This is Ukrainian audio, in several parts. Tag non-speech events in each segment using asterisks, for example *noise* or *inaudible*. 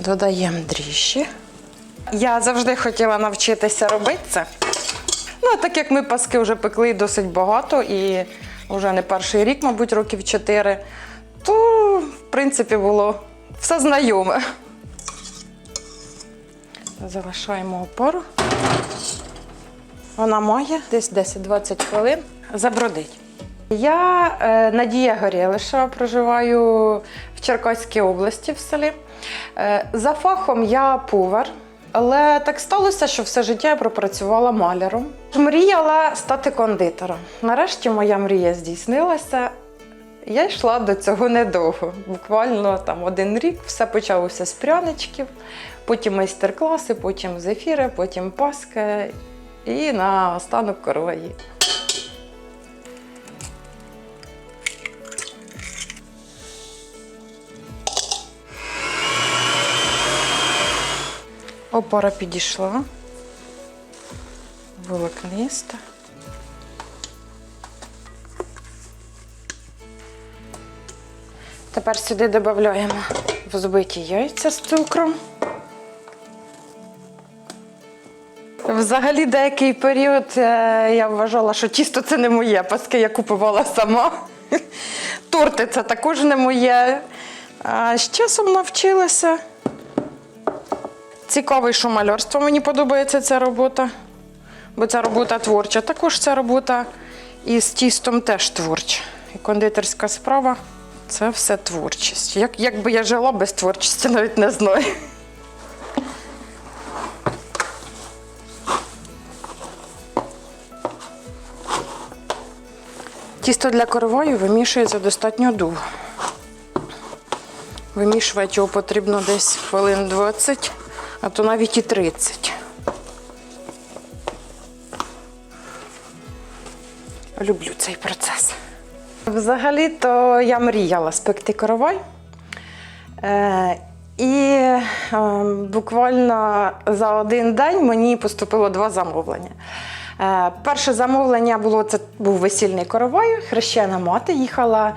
Додаємо дріжджі. Я завжди хотіла навчитися робити це. Ну, так як ми паски вже пекли досить багато і вже не перший рік, мабуть, років чотири, то, в принципі, було все знайоме. Залишаємо опору. Вона має десь 10-20 хвилин забродить. Я е, Надія Горєлиша, проживаю в Черкаській області в селі. Е, за фахом я повар, але так сталося, що все життя я пропрацювала маляром. Мріяла стати кондитером. Нарешті моя мрія здійснилася. Я йшла до цього недовго. Буквально там один рік все почалося з пряничків, потім майстер-класи, потім зефіри, потім паски і на останок короваї. Опора підійшла. Волокниста. Тепер сюди додаємо взбиті яйця з цукром. Взагалі, деякий період е, я вважала, що тісто це не моє, паски я купувала сама. *laughs* Торти це також не моє. А з часом навчилася. Цікавий, що малярство мені подобається ця робота, бо ця робота творча. Також ця робота із тістом теж творча. І кондитерська справа це все творчість. Як, як я жила без творчості, навіть не знаю. Тісто для коровою вимішується достатньо довго. Вимішувати його потрібно десь хвилин 20, а то навіть і 30. Люблю цей процес. Взагалі-то я мріяла спекти коровай. Е, і е, буквально за один день мені поступило два замовлення. Е, перше замовлення було це був весільний коровай. Хрещена мати їхала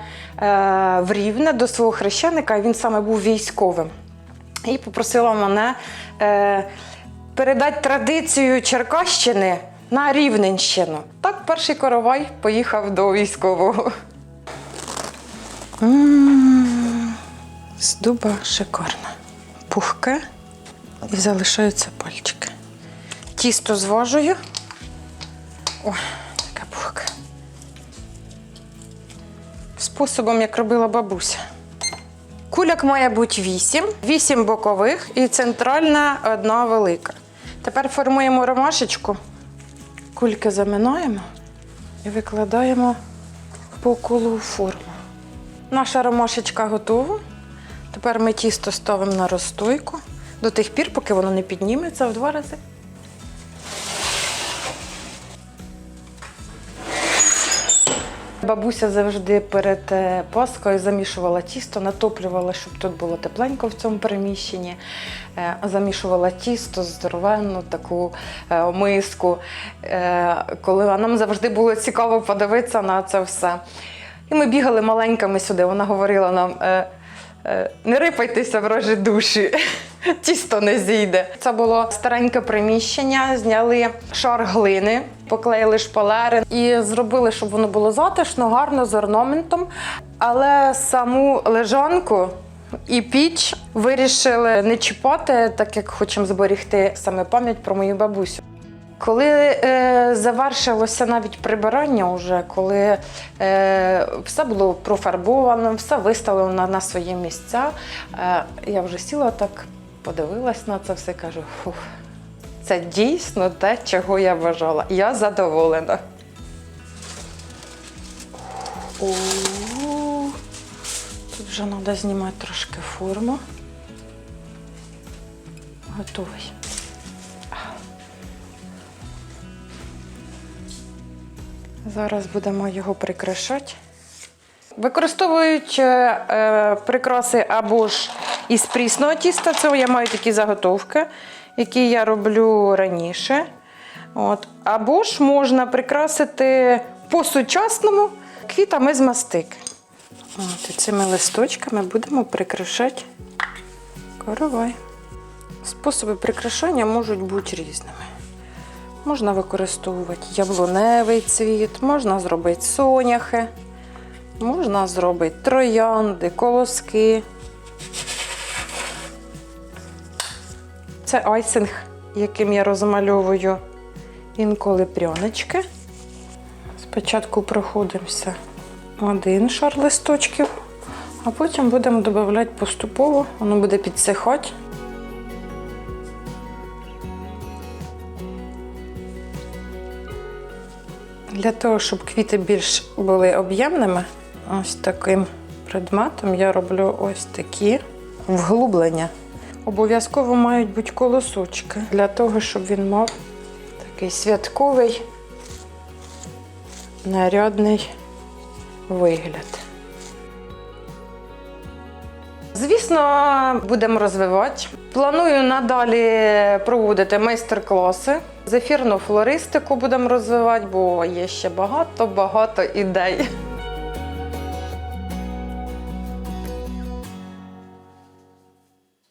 в Рівне до свого хрещеника, він саме був військовим. І попросила мене е, передати традицію Черкащини на Рівненщину. Так, перший коровай поїхав до військового. М, З дуба шикарно. Пухке і залишаються пальчики. Тісто зважую. Ой, таке пухке. Способом, як робила бабуся. Куляк має бути 8, 8 бокових і центральна одна велика. Тепер формуємо ромашечку, кульки заминаємо і викладаємо по колу форму. Наша ромашечка готова. Тепер ми тісто ставимо на розстойку до тих пір, поки воно не підніметься в два рази. Бабуся завжди перед е, Паскою замішувала тісто, натоплювала, щоб тут було тепленько в цьому приміщенні. Е, Замішувала тісто, здоровенну таку е, миску, коли нам завжди було цікаво подивитися на це все. І ми бігали маленькими сюди. Вона говорила нам. Не рипайтеся, врожі душі, *laughs* тісто не зійде. Це було стареньке приміщення, зняли шар глини, поклеїли шпалери і зробили, щоб воно було затишно, гарно, з орнаментом. Але саму лежанку і піч вирішили не чіпати, так як хочемо зберегти саме пам'ять про мою бабусю. Коли е, завершилося навіть прибирання, вже, коли е, все було профарбовано, все виставлено на, на свої місця, е, я вже сіла так, подивилась на це все кажу, фух, це дійсно те, чого я бажала. Я задоволена. Тут вже треба знімати трошки форму. Готовий. Зараз будемо його прикрашати. Використовують е, е, прикраси або ж із прісного тіста. Це я маю такі заготовки, які я роблю раніше. От. Або ж можна прикрасити по-сучасному квітами з мастики. От, і цими листочками будемо прикрашати коровай. Способи прикрашання можуть бути різними. Можна використовувати яблуневий цвіт, можна зробити соняхи, можна зробити троянди, колоски. Це айсинг, яким я розмальовую інколи прянички. Спочатку проходимося один шар листочків, а потім будемо додавати поступово, воно буде підсихати. Для того, щоб квіти більш були об'ємними, ось таким предметом я роблю ось такі вглублення. Обов'язково мають бути колосочки для того, щоб він мав такий святковий нарядний вигляд. Звісно, будемо розвивати. Планую надалі проводити майстер-класи. Зефірну флористику будемо розвивати, бо є ще багато-багато ідей.